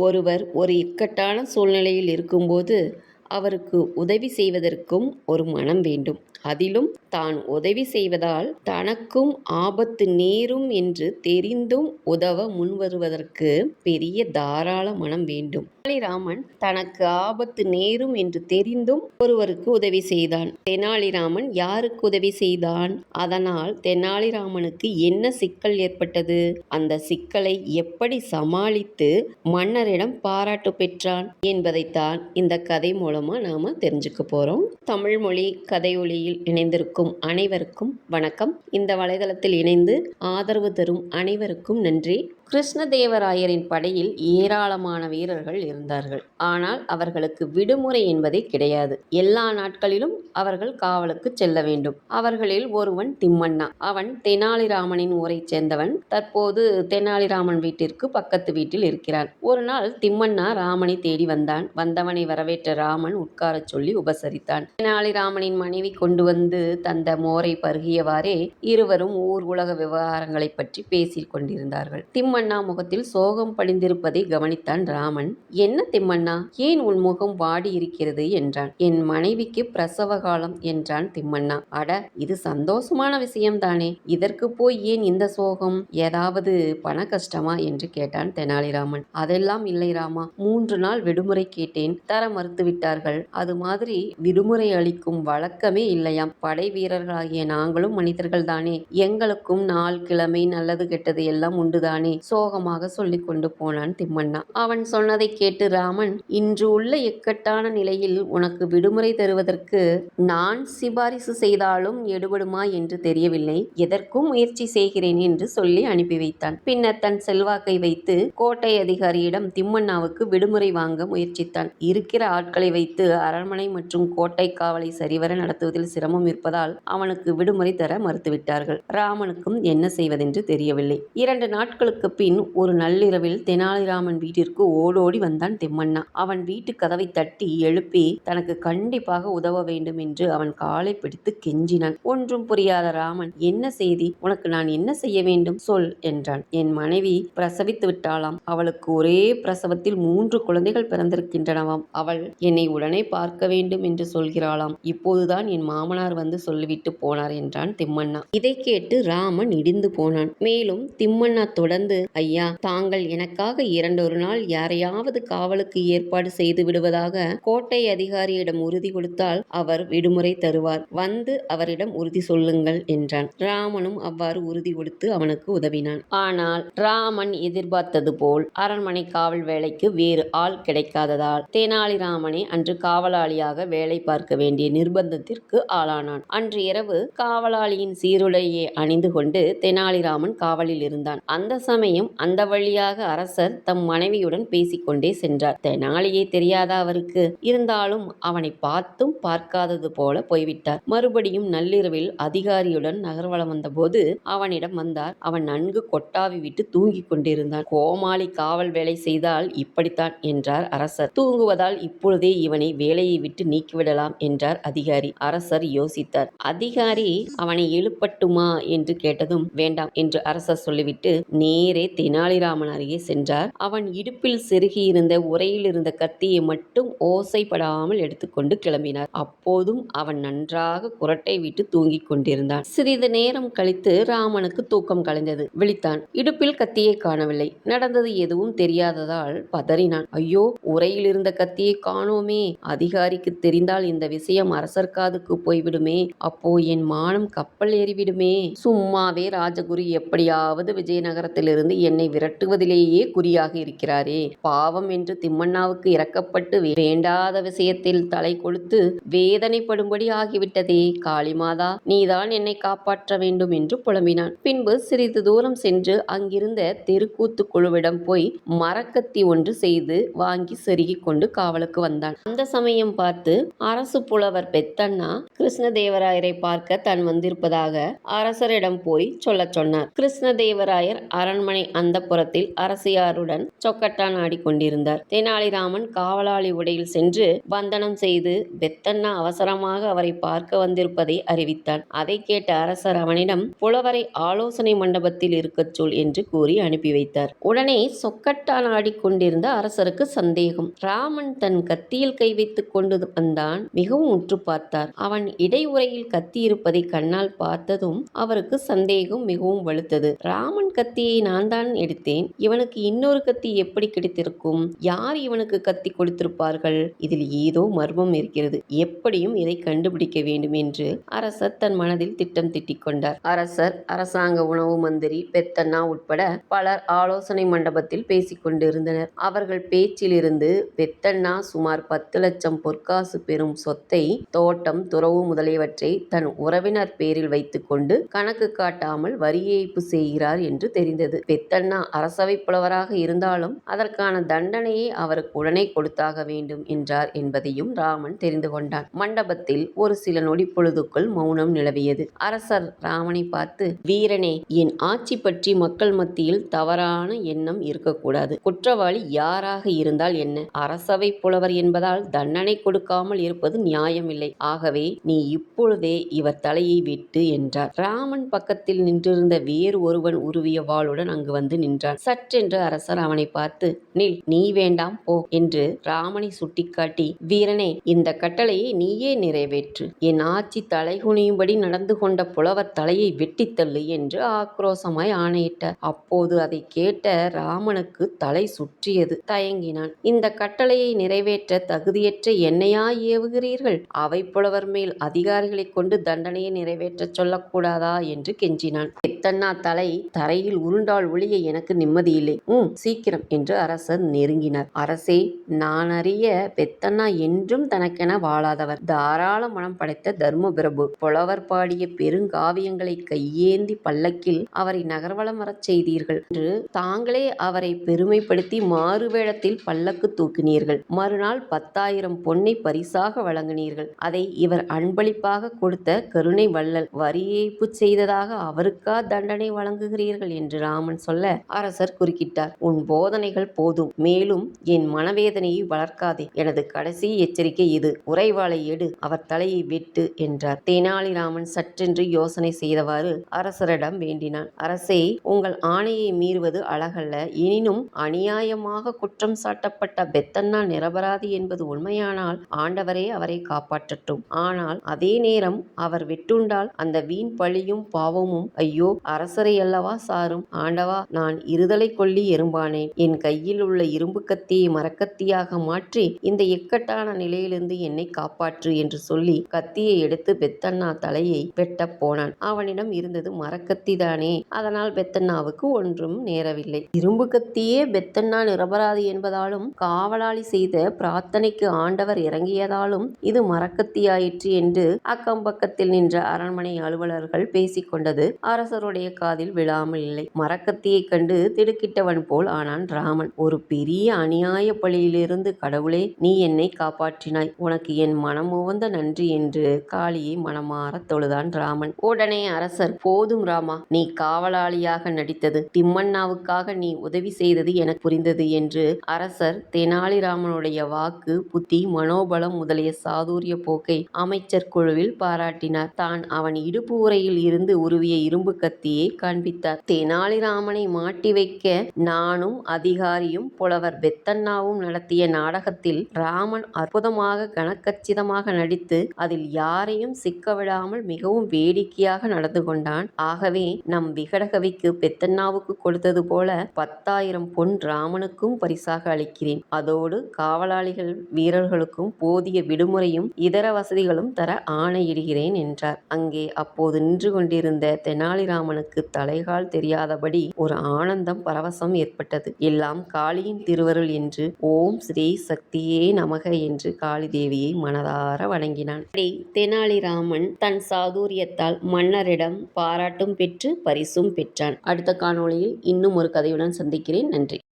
ஒருவர் ஒரு இக்கட்டான சூழ்நிலையில் இருக்கும்போது அவருக்கு உதவி செய்வதற்கும் ஒரு மனம் வேண்டும். அதிலும் தான் உதவி செய்வதால் தனக்கும் ஆபத்து நேரும் என்று தெரிந்தும் உதவ முன்வருவதற்கு பெரிய தாராள மனம் வேண்டும். தெனாலிராமன் தனக்கு ஆபத்து நேரும் என்று தெரிந்தும் ஒருவருக்கு உதவி செய்தான். தெனாலிராமன் யாருக்கு உதவி செய்தான்? அதனால் தெனாலிராமனுக்கு என்ன சிக்கல் ஏற்பட்டது? அந்த சிக்கலை எப்படி சமாளித்து மன்னரிடம் பாராட்டு பெற்றான் என்பதைத்தான் இந்த கதை மூலமா நாம தெரிஞ்சுக்க போறோம். தமிழ் மொழி கதையொலியில் இணைந்திருக்கும் அனைவருக்கும் வணக்கம். இந்த வலைதளத்தில் இணைந்து ஆதரவு தரும் அனைவருக்கும் நன்றி. கிருஷ்ணதேவராயரின் படையில் ஏராளமான வீரர்கள் இருந்தார்கள். ஆனால் அவர்களுக்கு விடுமுறை என்பதே கிடையாது. எல்லா நாட்களிலும் அவர்கள் காவலுக்கு செல்ல வேண்டும். அவர்களில் ஒருவன் திம்மண்ணா. அவன் தெனாலிராமனின் ஊரைச் சேர்ந்தவன். தற்போது தெனாலிராமன் வீட்டிற்கு பக்கத்து வீட்டில் இருக்கிறான். ஒரு நாள் திம்மண்ணா ராமனை தேடி வந்தான். வந்தவனை வரவேற்ற ராமன் உட்காரச் சொல்லி உபசரித்தான். தெனாலிராமனின் மனைவி கொண்டு வந்து தந்த மோரை பருகியவாறே இருவரும் ஊர் உலக விவகாரங்களை பற்றி பேசிக் கொண்டிருந்தார்கள். திம்மன் திம்மண்ணா முகத்தில் சோகம் படிந்திருப்பதை கவனித்தான் ராமன். என்ன திம்மண்ணா? ஏன் உன் முகம் வாடி இருக்கிறது? என்றான். என் மனைவிக்கு பிரசவ காலம் என்றான் திம்மண்ணா. அட இது சந்தோஷமான விஷயம்தானே. இதற்கு போய் ஏன் இந்த சோகம்? ஏதாவது பண கஷ்டமா? என்று கேட்டான் தெனாலிராமன். அதெல்லாம் இல்லை ராமா. மூன்று நாள் விடுமுறை கேட்டேன். தர மறுத்து விட்டார்கள். அது மாதிரி விடுமுறை அளிக்கும் வழக்கமே இல்லையாம். படை வீரர்களாகிய நாங்களும் மனிதர்கள் தானே எங்களுக்கும் நாள் கிழமை நல்லது கெட்டது எல்லாம் உண்டுதானே. சோகமாக சொல்லி கொண்டு போனான் திம்மண்ணா. அவன் சொன்னதை கேட்டு ராமன் இன்று உள்ள இக்கட்டான நிலையில் உனக்கு விடுமுறை தருவதற்கு நான் சிபாரிசு செய்தாலும் எடுபடுமா என்று தெரியவில்லை. எதற்கும் முயற்சி செய்கிறேன் என்று சொல்லி அனுப்பி வைத்தான். பின்னர் தன் செல்வாக்கை வைத்து கோட்டை அதிகாரியிடம் திம்மண்ணாவுக்கு விடுமுறை வாங்க முயற்சித்தான். இருக்கிற ஆட்களை வைத்து அரண்மனை மற்றும் கோட்டை காவலை சரிவர நடத்துவதில் சிரமம் இருப்பதால் அவனுக்கு விடுமுறை தர மறுத்துவிட்டார்கள். ராமனுக்கும் என்ன செய்வதென்று தெரியவில்லை. இரண்டு நாட்களுக்கு பின் ஒரு நள்ளிரவில் தெனாலிராமன் வீட்டிற்கு ஓடோடி வந்தான் திம்மண்ணா. அவன் வீட்டு கதவை தட்டி எழுப்பி தனக்கு கண்டிப்பாக உதவ வேண்டும் என்று அவன் காலை பிடித்து கெஞ்சினான். ஒன்றும் புரியாத ராமன் என்ன செய்தி? உனக்கு நான் என்ன செய்ய வேண்டும்? சொல் என்றான். என் மனைவி பிரசவித்து விட்டாளாம். அவளுக்கு ஒரே பிரசவத்தில் மூன்று குழந்தைகள் பிறந்திருக்கின்றனவாம். அவள் என்னை உடனே பார்க்க வேண்டும் என்று சொல்கிறாளாம். இப்போதுதான் என் மாமனார் வந்து சொல்லிவிட்டு போனார் என்றான் திம்மண்ணா. இதை கேட்டு ராமன் இடிந்து போனான். மேலும் திம்மண்ணா தொடர்ந்து ஐயா. தாங்கள் எனக்காக இரண்டொரு நாள் யாரையாவது காவலுக்கு ஏற்பாடு செய்து விடுவதாக கோட்டை அதிகாரியிடம் உறுதி கொடுத்தால் அவர் விடுமுறை தருவார். வந்து அவரிடம் உறுதி சொல்லுங்கள் என்றான். ராமனும் அவ்வாறு உறுதி கொடுத்து அவனுக்கு உதவினான். ஆனால் ராமன் எதிர்பார்த்தது போல் அரண்மனை காவல் வேலைக்கு வேறு ஆள் கிடைக்காததால் தெனாலிராமனே அன்று காவலாளியாக வேலை பார்க்க வேண்டிய நிர்பந்தத்திற்கு ஆளானான். அன்று இரவு காவலாளியின் சீருடையை அணிந்து கொண்டு தெனாலிராமன் காவலில் இருந்தான். அந்த சமயம் அந்த வழியாக அரசர் தம் மனைவியுடன் பேசிக்கொண்டே சென்றார். தெனாலியே தெரியாத அவருக்கு இருந்தாலும் அவனை பார்த்தும் பார்க்காதது போல போய்விட்டார். மறுபடியும் நள்ளிரவில் அதிகாரியுடன் நகர்வலம் வந்தபோது அவனிடம் வந்தார். அவன் நன்கு கொட்டாவி விட்டு தூங்கிக் கொண்டிருந்தான். கோமாளி காவல் வேலை செய்தால் இப்படித்தான் என்றார் அரசர். தூங்குவதால் இப்பொழுதே இவனை வேலையை விட்டு நீக்கிவிடலாம் என்றார் அதிகாரி. அரசர் யோசித்தார். அதிகாரி அவனை எழுப்பட்டுமா என்று கேட்டதும் வேண்டாம் என்று அரசர் சொல்லிவிட்டு நேரே நேரே தெனாலிராமன் அருகே சென்றார். அவன் இடுப்பில் செருகியிருந்த உரையில் இருந்த கத்தியை மட்டும் ஓசைப்படாமல் எடுத்துக்கொண்டு கிளம்பினார். அப்போதும் அவன் நன்றாக குரட்டை விட்டு தூங்கிக் கொண்டிருந்தான். சிறிது நேரம் கழித்து ராமனுக்கு தூக்கம் கலைந்தது. விழித்தான். இடுப்பில் கத்தியை காணவில்லை. நடந்தது எதுவும் தெரியாததால் பதறினான். ஐயோ உரையில் இருந்த கத்தியை காணோமே. அதிகாரிக்கு தெரிந்தால் இந்த விஷயம் அரசர் காதுக்கு போய்விடுமே. அப்போ என் மானம் கப்பல் ஏறிவிடுமே. சும்மாவே ராஜகுரு எப்படியாவது விஜயநகரத்திலிருந்து என்னை விரட்டுவதிலேயே குறியாக இருக்கிறாரே. பாவம் என்று திம்மண்ணாவுக்கு இறக்கப்பட்டு வேண்டாத விஷயத்தில் தலை கொடுத்து வேதனைப்படும்படி ஆகிவிட்டதே. காளிமாதா நீதான் என்னை காப்பாற்ற வேண்டும் என்று புலம்பினான். பின்பு சிறிது தூரம் சென்று அங்கிருந்த தெருக்கூத்து குழுவிடம் போய் மரக்கத்தி ஒன்று செய்து வாங்கி செருகிக் கொண்டு காவலுக்கு வந்தான். அந்த சமயம் பார்த்து அரசு புலவர் பெத்தண்ணா கிருஷ்ணதேவராயரை பார்க்க தான் வந்திருப்பதாக அரசரிடம் போய் சொல்லச் சொன்னார். கிருஷ்ணதேவராயர் அரண்மனை அரண்மனை அந்தப்புறத்தில் அரசியாருடன் சொக்கட்டான் ஆடிக்கொண்டிருந்தார். தெனாலிராமன் காவலாளி உடையில் சென்று வந்தனம் செய்து பெத்தண்ணா அவசரமாக அவரை பார்க்க வந்திருப்பதை அறிவித்தான். அதை கேட்ட அரசர் அவனிடம் புலவரை ஆலோசனை மண்டபத்தில் இருக்கச் சொல் என்று கூறி அனுப்பி வைத்தார். உடனே சொக்கட்டான் ஆடிக்கொண்டிருந்த அரசருக்கு சந்தேகம். ராமன் தன் கத்தியில் கை வைத்துக் கொண்டு வந்தான். மிகவும் உற்று பார்த்தார். அவன் இடையுறையில் கத்தி இருப்பதை கண்ணால் பார்த்ததும் அவருக்கு சந்தேகம் மிகவும் வலுத்தது. ராமன் கத்தியை நான் தான் எடுத்தேன். இவனுக்கு இன்னொரு கத்தி எப்படி கிடைத்திருக்கும்? யார் இவனுக்கு கத்தி கொடுத்திருப்பார்கள்? இதில் ஏதோ மர்மம் இருக்கிறது. எப்படியும் இதை கண்டுபிடிக்க வேண்டும் என்று அரசர் தன் மனதில் திட்டம் திட்டிக் கொண்டார். அரசர் அரசாங்க உணவு மந்திரி பெத்தண்ணா உட்பட பலர் ஆலோசனை மண்டபத்தில் பேசிக் கொண்டிருந்தனர். அவர்கள் பேச்சிலிருந்து பெத்தண்ணா சுமார் பத்து லட்சம் பொற்காசு பெறும் சொத்தை தோட்டம் துறவு முதலியவற்றை தன் உறவினர் பேரில் வைத்துக்கொண்டு கணக்கு காட்டாமல் வரி ஏய்ப்பு செய்கிறார் என்று தெரிந்தது. பெத்தண்ணா அரசவை புலவராக இருந்தாலும் அதற்கான தண்டனையை அவருக்கு உடனே கொடுத்தாக வேண்டும் என்றார் என்பதையும் ராமன் தெரிந்து கொண்டான். மண்டபத்தில் ஒரு சில நொடி பொழுதுக்குள் மௌனம் நிலவியது. அரசர் ராமனை பார்த்து வீரனே என் ஆட்சி பற்றி மக்கள் மத்தியில் தவறான எண்ணம் இருக்கக்கூடாது. குற்றவாளி யாராக இருந்தால் என்ன? அரசவை புலவர் என்பதால் தண்டனை கொடுக்காமல் இருப்பது நியாயமில்லை. ஆகவே நீ இப்பொழுதே இவர் தலையை விட்டு என்றார். ராமன் பக்கத்தில் நின்றிருந்த வேறு ஒருவன் உருவிய வாளுடன் அங்கு வந்து நின்றான். சற்றென்று அரசர் அவனை பார்த்து நில் நீ வேண்டாம் போ என்று ராமனை சுட்டிக்காட்டி வீரனே இந்த கட்டளையை நீயே நிறைவேற்று. என் ஆட்சி தலைகுனியும்படி நடந்து கொண்ட புலவர் தலையை வெட்டித்தள்ளு என்று ஆக்ரோசமாய் ஆணையிட்டார். அப்போது அதை கேட்ட ராமனுக்கு தலை சுற்றியது. தயங்கினான். இந்த கட்டளையை நிறைவேற்ற தகுதியற்ற என்னையா ஏவுகிறீர்கள்? அவை புலவர் மேல் அதிகாரிகளை கொண்டு தண்டனையை நிறைவேற்றச் சொல்லக்கூடாதா? என்று கெஞ்சினான். எத்தன்னா தலை தரையில் உருண்டால் ஒழிய எனக்கு நிம்மதியில்லை. உம் சீக்கிரம் என்று அரசர் நெருங்கினார். அரசே நான் அறிய பெத்தண்ணா என்றும் தனக்கென வாழாதவர். தாராள மனம் படைத்த தர்ம பிரபு புலவர் பாடிய பெருங்காவியங்களை கையேந்தி பல்லக்கில் அவரை நகர்வலம் வரச் செய்தீர்கள். என்று தாங்களே அவரை பெருமைப்படுத்தி மாறுவேடத்தில் பல்லக்கு தூக்கினீர்கள். மறுநாள் பத்தாயிரம் பொன்னை பரிசாக வழங்கினீர்கள். அதை இவர் அன்பளிப்பாக கொடுத்த கருணை வள்ளல். வரி ஏய்ப்பு செய்ததாக அவருக்கா தண்டனை வழங்குகிறீர்கள் என்று ராமன் சொல்ல அரசர் குறுக்கிட்டார். உன் போதனைகள் போதும். மேலும் என் மனவேதனையை வளர்க்காதே. எனது கடைசி எச்சரிக்கை இது. உறைவாளை எடு. அவர் தலையை வெட்டு என்றார். தெனாலிராமன் சற்றென்று யோசனை செய்தவாறு அரசரிடம் வேண்டினான். அரசே உங்கள் ஆணையை மீறுவது அழகல்ல. எனினும் அநியாயமாக குற்றம் சாட்டப்பட்ட பெத்தன்னா நிரபராதி என்பது உண்மையானால் ஆண்டவரே அவரை காப்பாற்றட்டும். ஆனால் அதே நேரம் அவர் வெட்டுண்டால் அந்த வீண் பழியும் பாவமும் ஐயோ அரசரை அல்லவா சாரும்? அல்லவா நான் இருதலை கொள்ளி எறும்பானேன். என் கையில் உள்ள இரும்பு கத்தியை மரக்கத்தியாக மாற்றி இந்த இக்கட்டான நிலையிலிருந்து என்னை காப்பாற்று என்று சொல்லி கத்தியை எடுத்து பெத்தண்ணா தலையை வெட்டப் போனான். அவனிடம் இருந்தது மரக்கத்தி தானே. அதனால் பெத்தண்ணாவுக்கு ஒன்றும் நேரவில்லை. இரும்பு கத்தியே பெத்தண்ணா நிரபராதி என்பதாலும் காவலாளி செய்த பிரார்த்தனைக்கு ஆண்டவர் இறங்கியதாலும் இது மரக்கத்தியாயிற்று என்று அக்கம் பக்கத்தில் நின்ற அரண்மனை அலுவலர்கள் பேசிக்கொண்டது அரசருடைய காதில் விழாமல் இல்லை. மரக்கத்தியை கண்டு திடுக்கிட்டவன் போல் ஆனான் ராமன். ஒரு பெரிய அநியாய பழியிலிருந்து கடவுளே நீ என்னை காப்பாற்றினாய். உனக்கு என் மனம் நன்றி என்று காளியை மனமாற தொழுதான் ராமன். உடனே அரசர் போதும் ராமா. நீ காவலாளியாக நடித்தது. திம்மண்ணாவுக்காக நீ உதவி செய்தது எனக்கு புரிந்தது என்று அரசர் தெனாலிராமனுடைய வாக்கு புத்தி மனோபலம் முதலிய சாதுரிய போக்கை அமைச்சர் குழுவில் பாராட்டினார். தான் அவன் இடுப்பு உரையில் இருந்து உருவிய இரும்பு கத்தியை காண்பித்தார். தெனாலிராமன் மாட்டி வைக்க நானும் அதிகாரியும் புலவர் பெத்தண்ணாவும் நடத்திய நாடகத்தில் ராமன் அற்புதமாக கனக்கச்சிதமாக நடித்து அதில் யாரையும் சிக்கவிடாமல் மிகவும் வேடிக்கையாக நடந்து கொண்டான். ஆகவே நம் விகடகவிக்கு பெத்தண்ணாவுக்கு கொடுத்தது போல பத்தாயிரம் பொன் ராமனுக்கும் பரிசாக அளிக்கிறேன். அதோடு காவலாளிகள் வீரர்களுக்கும் போதிய விடுமுறையும் இதர வசதிகளும் தர ஆணையிடுகிறேன் என்றார். அங்கே அப்போது நின்று கொண்டிருந்த தெனாலிராமனுக்கு தலைகால் தெரியாதபடி ஒரு ஆனந்தம் பரவசம் ஏற்பட்டது. எல்லாம் காளியின் திருவருள் என்று ஓம் ஸ்ரீ சக்தியே நமக என்று காளி தேவியை மனதார வணங்கினான். ஸ்ரீ தெனாலிராமன் தன் சாதுரியத்தால் மன்னரிடம் பாராட்டும் பெற்று பரிசும் பெற்றான். அடுத்த காணொளியில் இன்னும் ஒரு கதையுடன் சந்திக்கிறேன். நன்றி.